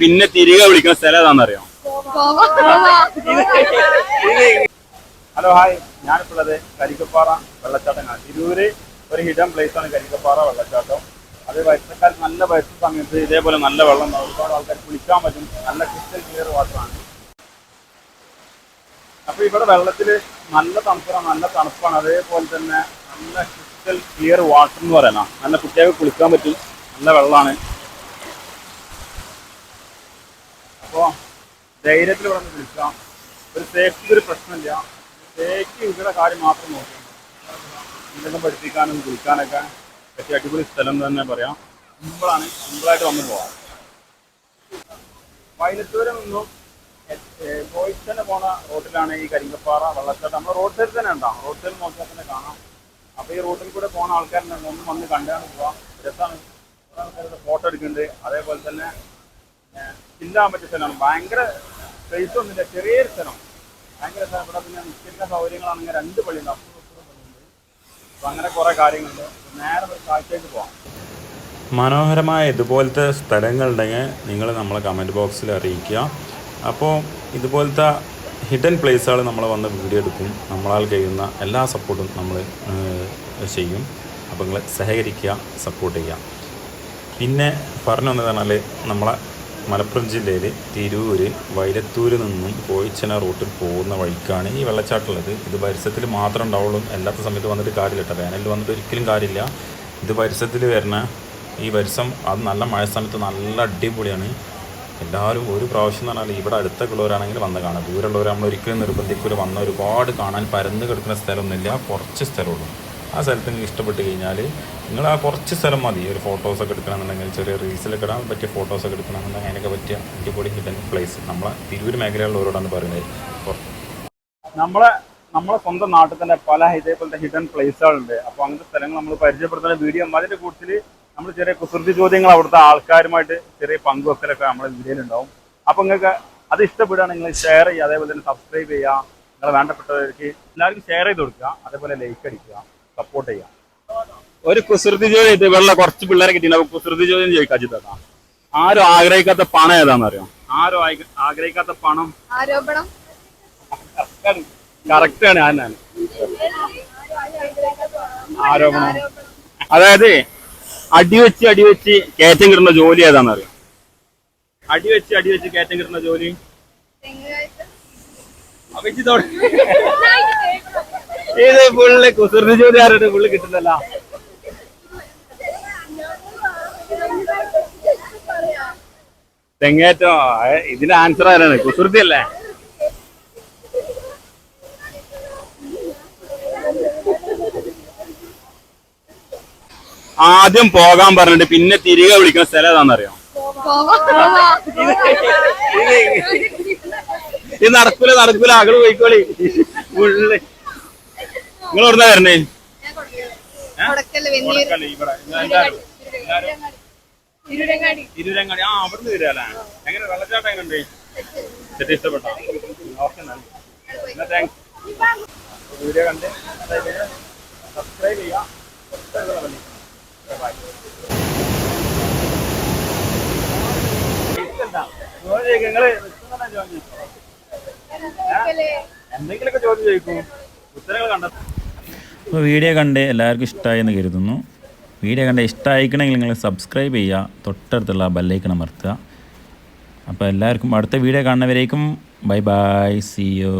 പിന്നെ തിരികെ വിളിക്കുന്ന സ്ഥലം ഏതാണെന്നറിയോ? Hello hi. ഞാനിപ്പോഴത് കരിക്കപ്പാറ വെള്ളച്ചാട്ടങ്ങളാണ് തിരൂര് ഒരു ഹിഡൻ പ്ലേസ് ആണ് കരിക്കപ്പാറ വെള്ളച്ചാട്ടം. അത് വയസ്സക്കാർ നല്ല വയസ്സ സമയത്ത് ഇതേപോലെ നല്ല വെള്ളം. ഒരുപാട് ആൾക്കാർ കുളിക്കാൻ പറ്റും. നല്ല ക്രിസ്റ്റൽ ക്ലിയർ വാട്ടറാണ് അപ്പൊ ഇവിടെ വെള്ളത്തിൽ നല്ല തണുപ്പാണ് നല്ല തണുപ്പാണ്. അതേപോലെ തന്നെ നല്ല ക്രിസ്റ്റൽ ക്ലിയർ വാട്ടർ എന്ന് പറയുന്ന നല്ല കുട്ടികൾക്ക് കുളിക്കാൻ പറ്റും. നല്ല വെള്ളമാണ്. അപ്പോൾ ധൈര്യത്തിൽ ഇവിടെ വിളിക്കാം. ഒരു സേഫ്റ്റിക്ക് ഒരു പ്രശ്നമില്ല. സേഫ്റ്റി ഇവിടെ കാര്യം മാത്രം നോക്കാം. ഇതൊക്കെ പഠിപ്പിക്കാനും കുളിക്കാനൊക്കെ പറ്റിയ അടിപൊളി സ്ഥലം തന്നെ പറയാം. സിമ്പിളാണ്. സിമ്പിളായിട്ട് വന്നു പോവാം. വയലത്തൂരിൽ നിന്നും ബോയ്സ് തന്നെ പോണ റോഡിലാണ് ഈ കരിങ്കപ്പാറ വെള്ളച്ചാട്ടം. നമ്മൾ റോഡ് സൈഡിൽ തന്നെ ഉണ്ടാവും. റോഡ് സൈഡിൽ നോക്കിയാൽ തന്നെ കാണാം. അപ്പോൾ ഈ റോഡിൽ കൂടെ പോണ ആൾക്കാരുണ്ടെങ്കിൽ ഒന്ന് വന്ന് കണ്ടാണ് പോവാം രസമാണ് ഫോട്ടോ എടുക്കുന്നുണ്ട്. അതേപോലെ തന്നെ ചില്ലാൻ പറ്റിയ സ്ഥലമാണ്. ഭയങ്കര സ്പേസ് ഒന്നുമില്ല. ചെറിയൊരു സ്ഥലം. ഭയങ്കര സ്ഥലം. ഇവിടെ പിന്നെ നിസ്കരിക്കുന്ന സൗകര്യങ്ങളാണെങ്കിൽ രണ്ട് പള്ളിയുണ്ട്. അപ്പുറം ഇപ്പുറം അപ്പം അങ്ങനെ കുറേ കാര്യങ്ങളുണ്ട്. നേരെ കാഴ്ചയ്ക്ക് പോവാം. മനോഹരമായ ഇതുപോലത്തെ സ്ഥലങ്ങളുണ്ടെങ്കിൽ നിങ്ങൾ നമ്മളെ കമന്റ് ബോക്സിൽ അറിയിക്കുക. അപ്പോൾ ഇതുപോലത്തെ ഹിഡൻ പ്ലേസുകൾ നമ്മൾ വന്ന് വീഡിയോ എടുക്കും. നമ്മളാൽ കഴിയുന്ന എല്ലാ സപ്പോർട്ടും നമ്മൾ ചെയ്യും. അപ്പോൾ നിങ്ങൾ സഹകരിക്കുക സപ്പോർട്ട് ചെയ്യുക. പിന്നെ പറഞ്ഞു വന്നതാണെങ്കിൽ നമ്മളെ മലപ്പുറം ജില്ലയിലെ തിരൂര് വൈലത്തൂരിൽ നിന്നും കോയിച്ചന റൂട്ടിൽ പോകുന്ന വഴിക്കാണ് ഈ വെള്ളച്ചാട്ടമുള്ളത്. ഇത് പരിസരത്തിൽ മാത്രം ഉണ്ടാവുള്ളൂ. അല്ലാത്ത സമയത്ത് വന്നിട്ട് കാര്യമില്ല കേട്ടോ. വേനലിൽ വന്നിട്ട് ഒരിക്കലും കാര്യമില്ല. ഇത് പരിസരത്തിൽ വരുന്ന ഈ പരിസം അത് നല്ല മഴ സമയത്ത് നല്ല അടിപൊളിയാണ്. എല്ലാവരും ഒരു പ്രാവശ്യം എന്ന് പറഞ്ഞാൽ ഇവിടെ അടുത്തൊക്കെ ഉള്ളവരാണെങ്കിൽ വന്ന് കാണാം. ദൂരമുള്ളവർ നമ്മൾ ഒരിക്കലും നിർബന്ധിക്കൂല. വന്ന ഒരുപാട് കാണാൻ പരന്ന് കിടക്കുന്ന സ്ഥലമൊന്നുമില്ല. കുറച്ച് സ്ഥലമുള്ളൂ. ആ സ്ഥലത്ത് നിങ്ങൾക്ക് ഇഷ്ടപ്പെട്ട് കഴിഞ്ഞാൽ നിങ്ങൾ ആ കുറച്ച് സ്ഥലം മതി. ഒരു ഫോട്ടോസൊക്കെ എടുക്കണമെന്നുണ്ടെങ്കിൽ ചെറിയ റീൽസിലൊക്കെ ഇടാൻ പറ്റിയ ഫോട്ടോസൊക്കെ എടുക്കണമെന്നുണ്ടെങ്കിൽ അതിനൊക്കെ പറ്റിയ അടിപൊളി ഹിഡൻ പ്ലേസ് നമ്മളെ തിരൂർ മേഖലയിലുള്ളവരോടാണ് പറയുന്നത്. നമ്മളെ നമ്മളെ സ്വന്തം നാട്ടിൽ തന്നെ പല ഇതേപോലത്തെ ഹിഡൻ പ്ലേസുകളുണ്ട് അപ്പോൾ അങ്ങനത്തെ സ്ഥലങ്ങൾ നമ്മൾ പരിചയപ്പെടുത്തുന്ന വീഡിയോ അതിന്റെ കൂട്ടത്തിൽ നമ്മൾ ചെറിയ കുസൃതി ചോദ്യങ്ങൾ അവിടുത്തെ ആൾക്കാരുമായിട്ട് ചെറിയ പങ്കുവെക്കലൊക്കെ നമ്മുടെ വീഡിയോയിലുണ്ടാവും അപ്പോൾ നിങ്ങൾക്ക് അത് ഇഷ്ടപ്പെടുകയാണെങ്കിൽ നിങ്ങൾ ഷെയർ ചെയ്യുക. അതേപോലെ തന്നെ സബ്സ്ക്രൈബ് ചെയ്യുക. നിങ്ങളെ വേണ്ടപ്പെട്ടവർക്ക് എല്ലാവർക്കും ഷെയർ ചെയ്ത് കൊടുക്കുക. അതേപോലെ ലൈക്ക് അടിക്കുക. സപ്പോർട്ട് ചെയ്യാം. ഒരു കുസൃതി ഇത് വെള്ള കുറച്ച് പിള്ളേരെ കിട്ടിയിട്ട് കുസൃതി ചോദ്യം ചോദിക്കാം അജിത്തേട്ടാ ആരും ആഗ്രഹിക്കാത്ത പണം ഏതാണെന്ന് അറിയാം? ആരും ആഗ്രഹിക്കാത്ത പണം? ആരോപണം? കറക്റ്റ് ആണ് ഞാൻ ആരോപണം. അതായത് അടിവെച്ച് അടിവെച്ച് കയറ്റം കിട്ടുന്ന ജോലി ഏതാണെന്ന് അറിയാം? അടിവെച്ച് അടിവെച്ച് കയറ്റം കിട്ടുന്ന ജോലി? തൊട- ഇത് ഫുള്ള് കുസൃതി ജോലി ആരുടെ ഫുള്ള് കിട്ടുന്നല്ല. തെങ്ങേറ്റോ ഇതിന് ഇതിന്റെ ആൻസർ ആരാണ്? കുസൃതി അല്ലേ? ആദ്യം പോകാൻ പറഞ്ഞിട്ട് പിന്നെ തിരികെ വിളിക്കുന്ന സ്ഥലം ഏതാണെന്നറിയോ? ഇത് നടക്കൂല നടക്കൂല അകൾ പോയിക്കോളി. ഉള്ളി നിങ്ങൾ എവിടുന്നാ വരണേ ഇരുരങ്ങാടി ആ അവിടുന്ന് വരികയല്ലേ എങ്ങനെ വെള്ളച്ചാട്ടം എങ്ങനെയുണ്ട് ചെട്ടി ഇഷ്ടപ്പെട്ടോ? ഓക്കെ എന്നാ താങ്ക്സ് വീഡിയോ കണ്ട് സബ്സ്ക്രൈബ് ചെയ്യുക എന്തെങ്കിലുമൊക്കെ ചോദ്യം ചോദിക്കൂ ഉത്തരങ്ങൾ കണ്ടെത്തും. അപ്പോൾ വീഡിയോ കണ്ട് എല്ലാവർക്കും ഇഷ്ടമായി എന്ന് കരുതുന്നു. വീഡിയോ കണ്ട് ഇഷ്ടമായിക്കണമെങ്കിൽ നിങ്ങൾ സബ്സ്ക്രൈബ് ചെയ്യുക തൊട്ടടുത്തുള്ള ബെല്ലൈക്കൺ അമർത്തുക. അപ്പോൾ എല്ലാവർക്കും അടുത്ത വീഡിയോ കാണുന്നവരേക്കും ബൈ ബൈ സി യു